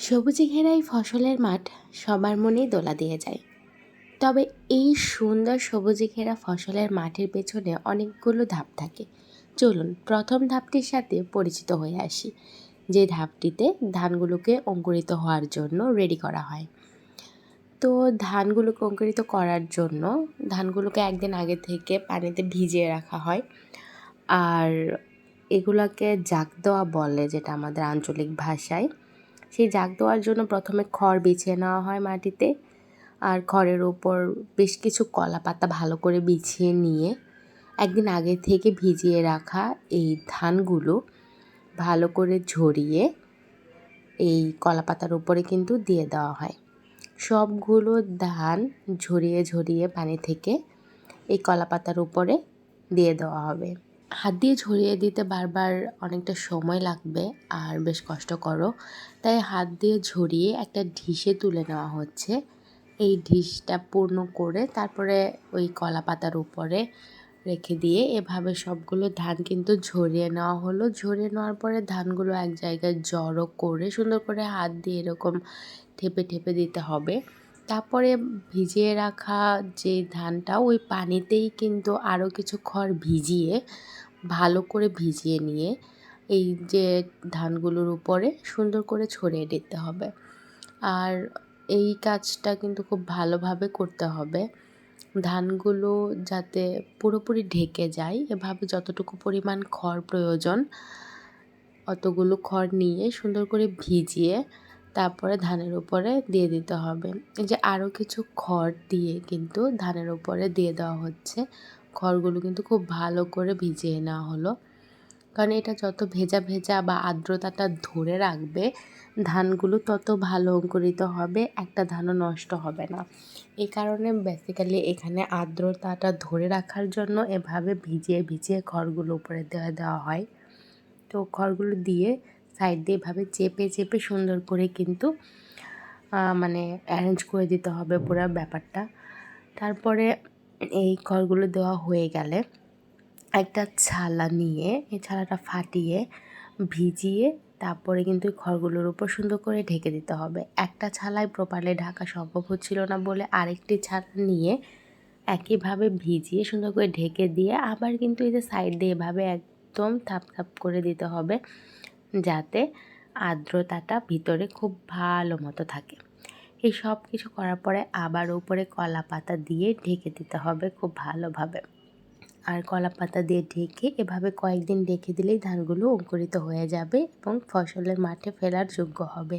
সবুজে ঘেরাই ফসলের মাঠ সবার মনেই দোলা দিয়ে যায়। তবে এই সুন্দর সবুজে ঘেরা ফসলের মাঠের পেছনে অনেকগুলো ধাপ থাকে। চলুন প্রথম ধাপটির সাথে পরিচিত হয়ে আসি, যে ধাপটিতে ধানগুলোকে অঙ্কুরিত হওয়ার জন্য রেডি করা হয়। তো ধানগুলোকে অঙ্কুরিত করার জন্য ধানগুলোকে একদিন আগে থেকে পানিতে ভিজিয়ে রাখা হয়। আর এগুলোকে জাগ দেওয়া বলে যেটা আমাদের আঞ্চলিক ভাষায়। সেই জাগ দেওয়ার জন্য প্রথমে খড় বিছিয়ে নেওয়া হয় মাটিতে। আর খড়ের ওপর বেশ কিছু কলা পাতা ভালো করে বিছিয়ে নিয়ে একদিন আগে থেকে ভিজিয়ে রাখা এই ধানগুলো ভালো করে ঝরিয়ে এই কলা পাতার উপরে কিন্তু দিয়ে দেওয়া হয়। সবগুলো ধান ঝরিয়ে ঝরিয়ে পানি থেকে এই কলা পাতার উপরে দিয়ে দেওয়া হবে। হাত দিয়ে ঝরিয়ে দিতে বারবার অনেকটা সময় লাগবে আর বেশ কষ্টকরও তাই হাত দিয়ে ঝরিয়ে একটা ঢিসে তুলে নেওয়া হচ্ছে। এই ঢিসটা পূর্ণ করে তারপরে ওই কলা পাতার উপরে রেখে দিয়ে এভাবে সবগুলো ধান কিন্তু ঝরিয়ে নেওয়া হলো। ঝরিয়ে নেওয়ার পরে ধানগুলো এক জায়গায় জড়ো করে সুন্দর করে হাত দিয়ে এরকম ঠেপে ঠেপে দিতে হবে। তারপরে ভিজিয়ে রাখা যে ধানটা, ওই পানিতেই কিন্তু আরও কিছু খড় ভিজিয়ে, ভালো করে ভিজিয়ে নিয়ে এই যে ধানগুলোর উপরে সুন্দর করে ছড়িয়ে দিতে হবে। আর এই কাজটা কিন্তু খুব ভালোভাবে করতে হবে। ধানগুলো যাতে পুরোপুরি ঢেকে যায়, এভাবে যতটুকু পরিমাণ খড় প্রয়োজন, অতগুলো খড় নিয়ে সুন্দর করে ভিজিয়ে তারপরে ধানের উপরে দিয়ে দিতে হবে। এই যে আরও কিছু খড় দিয়ে কিন্তু ধানের উপরে দিয়ে দেওয়া হচ্ছে। খড়গুলো কিন্তু খুব ভালো করে ভিজিয়ে নেওয়া হলো। কারণ এটা যত ভেজা ভেজা বা আর্দ্রতাটা ধরে রাখবে, ধানগুলো তত ভালো অঙ্কুরিত হবে, একটা ধানও নষ্ট হবে না। এই কারণে বেসিক্যালি এখানে আর্দ্রতাটা ধরে রাখার জন্য এভাবে ভিজিয়ে ভিজিয়ে খড়গুলো উপরে দেওয়া দেওয়া হয়। তো খড়গুলো দিয়ে সাইড দিয়ে এভাবে চেপে চেপে সুন্দর করে কিন্তু মানে অ্যারেঞ্জ করে দিতে হবে পুরো ব্যাপারটা। তারপরে এই খড়গুলো দেওয়া হয়ে গেলে একটা ছালা নিয়ে, এই ছালাটা ফাটিয়ে, ভিজিয়ে তারপরে কিন্তু খড়গুলোর উপর সুন্দর করে ঢেকে দিতে হবে। একটা ছালায় প্রপারলি ঢাকা সম্ভব হচ্ছিল না বলে আরেকটি ছালা নিয়ে একইভাবে ভিজিয়ে সুন্দর করে ঢেকে দিয়ে আবার কিন্তু এই যে সাইড দিয়ে এভাবে একদম থাপ থাপ করে দিতে হবে। যাতে আর্দ্রতাটা ভিতরে খুব ভালো মতো থাকে। এই সব কিছু করার পরে আবার উপরে কলা পাতা দিয়ে ঢেকে দিতে হবে খুব ভালোভাবে। আর কলা পাতা দিয়ে ঢেকে এভাবে কয়েকদিন রেখে দিলেই ধানগুলো অঙ্কুরিত হয়ে যাবে এবং ফসলের মাঠে ফেলার যোগ্য হবে।